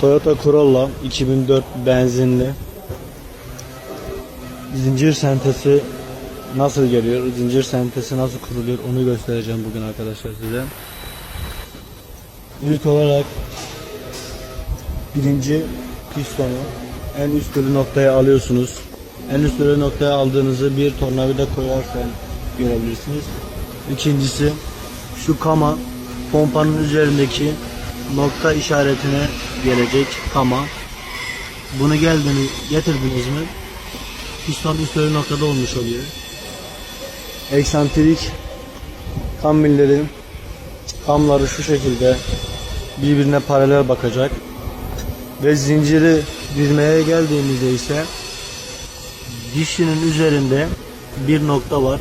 Toyota Corolla 2004 benzinli. Zincir sentesi nasıl geliyor? Zincir sentesi nasıl kuruluyor? Onu göstereceğim bugün arkadaşlar size. İlk olarak birinci pistonu en üstlü noktaya alıyorsunuz. En üstlü noktaya aldığınızı bir tornavida koyarken görebilirsiniz. İkincisi şu kama pompanın üzerindeki nokta işaretine gelecek kama. Bunu geldiniz getirdiniz mi? Piston üstlü noktada olmuş oluyor. Eksantrik kam milleri kamları şu şekilde birbirine paralel bakacak. Ve zinciri dizmeye geldiğimizde ise dişinin üzerinde bir nokta var.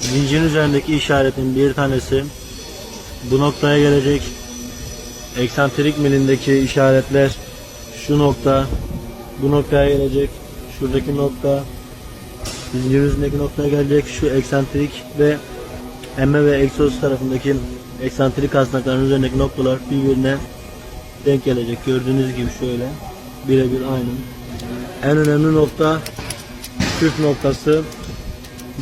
Zincirin üzerindeki işaretin bir tanesi bu noktaya gelecek. Eksantrik milindeki işaretler şu nokta bu noktaya gelecek. Şuradaki nokta zincir üzerindeki noktaya gelecek. Şu eksantrik ve emme ve egzoz tarafındaki eksantrik kasnakların üzerindeki noktalar birbirine denk gelecek. Gördüğünüz gibi şöyle birebir aynı. En önemli nokta püf noktası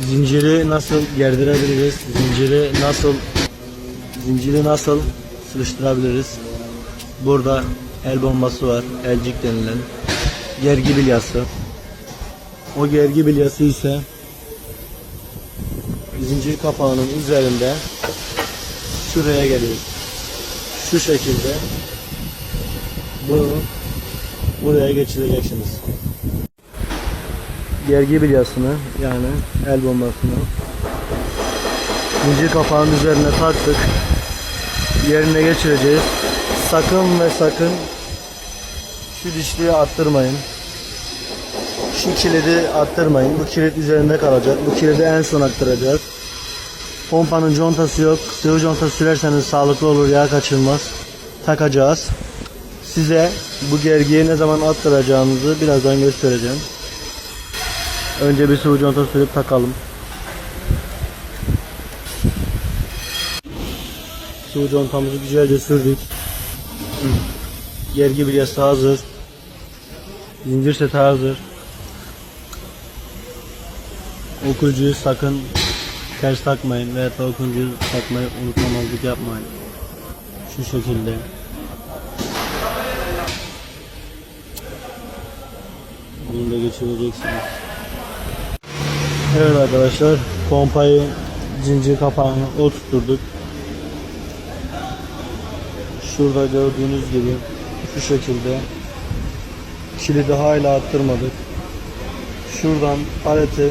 zinciri nasıl gerdirebiliriz? Zinciri nasıl zinciri nasıl sıkıştırabiliriz? Burada el bombası var. Elcik denilen gergi bilyası. O gergi bilyası ise zincir kapağının üzerinde şuraya geliyor. Şu şekilde bunu buraya geçireceksiniz. Gergi bilyasını yani el bombasını zincir kapağının üzerine taktık. Yerine geçireceğiz. Sakın ve sakın şu dişliği attırmayın. Şu kilidi attırmayın. Bu kilit üzerinde kalacak. Bu kilidi en son attıracağız. Pompanın contası yok. Sıvı conta sürerseniz sağlıklı olur. Yağ kaçırmaz. Takacağız. Size bu gergiyi ne zaman attıracağımızı birazdan göstereceğim. Önce bir sıvı conta sürüp takalım. Sıvı contamızı güzelce sürdük. Gergi bilyası hazır. Zincir seti hazır. Okuyucuyu sakın ters takmayın veya da okuyucuyu takmayı unutmamazlık yapmayın. Şu şekilde. Bunu da geçireceksiniz. Evet arkadaşlar pompayı zincir kapağını oturtturduk. Şurada gördüğünüz gibi şu şekilde kilidi hala attırmadık. Şuradan paleti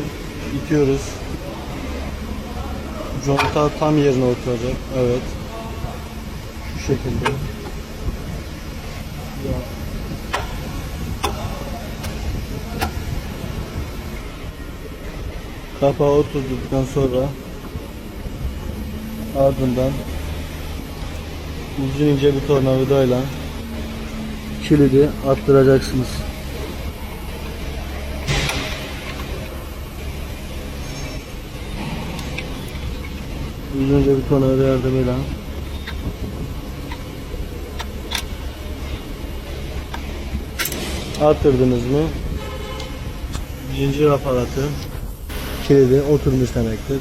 itiyoruz. Conta tam yerine oturacak. Evet. Şu şekilde. Kapağı oturduktan sonra ardından uzun ince bir tornavidayla kilidi attıracaksınız. Uzunca bir tornavida yardımıyla attırdınız mı zincir aparatı kilidi oturmuş demektir.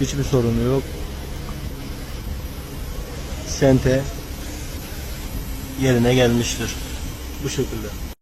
Hiçbir sorunu yok. Sente yerine gelmiştir. Bu şekilde.